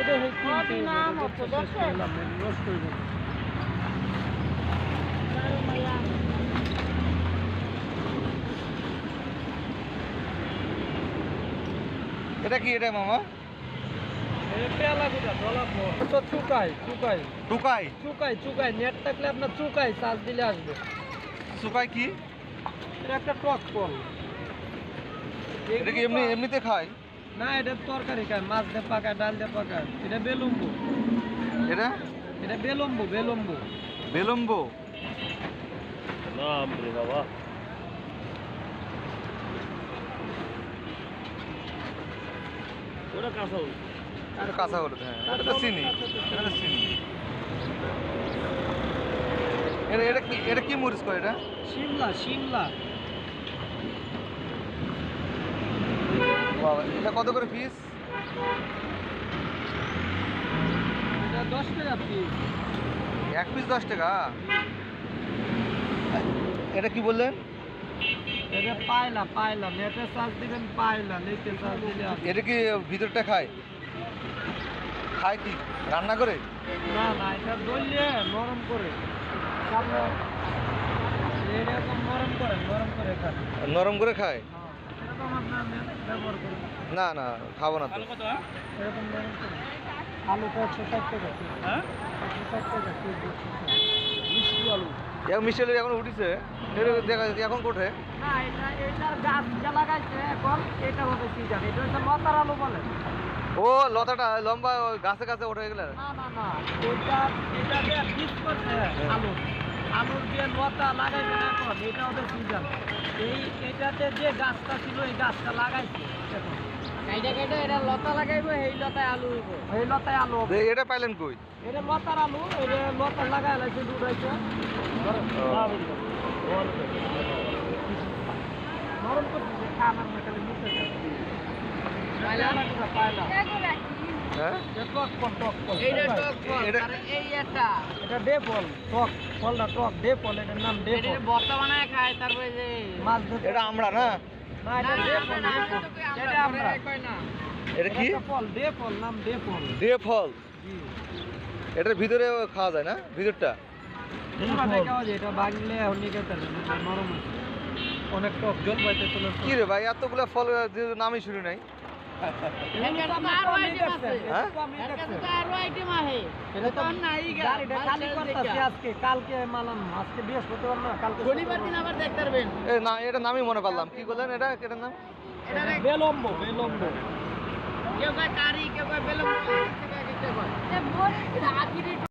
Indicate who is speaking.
Speaker 1: এটা হই কিনতে
Speaker 2: কত নাম হচ্ছে, দেখছেন?
Speaker 1: নষ্ট হইব না।
Speaker 3: এটা কি এটা মামা?
Speaker 1: এই পেয়ালা গুলা ধলা পর তো চুকাই। চুকাই?
Speaker 3: টুকাই
Speaker 1: চুকাই চুকাই। নেট থাকলে আপনার চুকাই চার্জ দিলে আসবে।
Speaker 3: চুকাই কি?
Speaker 1: এটা একটা টক কল।
Speaker 3: এটা কি এমনি এমনিতে খায়?
Speaker 1: না এটা তরকারি খায় মাছ দিয়ে পাকায় ডাল দিয়ে পাকায়। এটা বেলুম্বু।
Speaker 3: এটা?
Speaker 1: এটা বেলম্বু বেলম্বু।
Speaker 3: বেলম্ব?
Speaker 4: নাম রে বাবা। ওটা কাঁচা হলুদ।
Speaker 3: এটা কাঁচা হলুদ হ্যাঁ। এটা তো চিনি। এটা তো চিনি। এটা এটা কি এটা কি মরিচ কয় এটা?
Speaker 1: শিমলা শিমলা।
Speaker 3: বাবা এটা কত করে পিস
Speaker 1: এটা দশ টাকা পিস
Speaker 3: এক পিস দশ টাকা? এটা কি বললেন?
Speaker 1: এটা পায়লা চার্জ দিবেন পায়লা চার্জ দিলে
Speaker 3: এটা কি ভিতরটা খায়? খায় কি? রান্না করে?
Speaker 1: না না এটা দলিয়ে নরম করে। নরম করে নরম করে
Speaker 3: নরম করে খায়?
Speaker 1: আপনার ব্যবহার
Speaker 3: না না খাব না তো।
Speaker 4: আলু কত হ্যাঁ?
Speaker 1: এরকম নরম আলু। একশো ষাট টাকা
Speaker 4: হ্যাঁ
Speaker 1: একশো ষাট টাকা কেজি, একশো ষাট।
Speaker 4: মিষ্টি আলু
Speaker 3: এখন মিষ্টি এখন উঠিছে দেখা যাচ্ছে এখন কোঠে।
Speaker 1: না এটা এটার গাছ যে লাগাইছে এখন এটা হবে সিজন এটা হচ্ছে লতার আলু বলে
Speaker 3: ও লতাটা লম্বা গাছে গাছে ওঠে গেলে
Speaker 1: না না না এটা এটা দিয়ে করছে আলু। আলুর দিয়ে লতা লাগাইছে না এখন এটা হবে সিজন। এই এটাতে যে গাছটা ছিল এই গাছটা লাগাইছে এখন।
Speaker 2: কাইটা কাইটা এটা লতা লাগাইবো এই লতায় আলু হইব।
Speaker 1: এই লতায় আলু হবে।
Speaker 3: এটা পাইলেন কই?
Speaker 1: এটা লতার আলু এটা লতা লাগাই লাগছে দুটাইছে নরম করতেছে খাবার না খালি মুখে পায়লা পায়লা
Speaker 3: হ্যাঁ?
Speaker 1: টক ফল টক ফল।
Speaker 2: এইটা টক ফল আর এই একটা।
Speaker 1: এটা ডে ফল টক ফলটা টক ডে ফল এটার নাম ডে
Speaker 2: এটা
Speaker 1: ফল।
Speaker 2: বর্তা বানায় খায় তারপরে যে
Speaker 1: মাছ ধরতে
Speaker 3: এটা আমরা না?
Speaker 1: না এটা ডে ফল ফল। এটা আমরা।
Speaker 2: কয় না?
Speaker 3: এটা কি?
Speaker 1: ফল ডে ফল নাম ডে ফল।
Speaker 3: ফল? এটার ভিতরে খাওয়া যায় না? ভিতরটা?
Speaker 1: অনেক টক জল পাইতে
Speaker 3: কি রে ভাই এতগুলো ফল নামই শুনি নাই।
Speaker 1: না
Speaker 2: শনিবার দিন আবার দেখতে পারবেন।
Speaker 3: না এটা নামই মনে পারলাম কি বললেন এটা? এটার নাম?
Speaker 1: বেলম্ব বেলম্ব।
Speaker 2: কেউ কারি কেউ কয়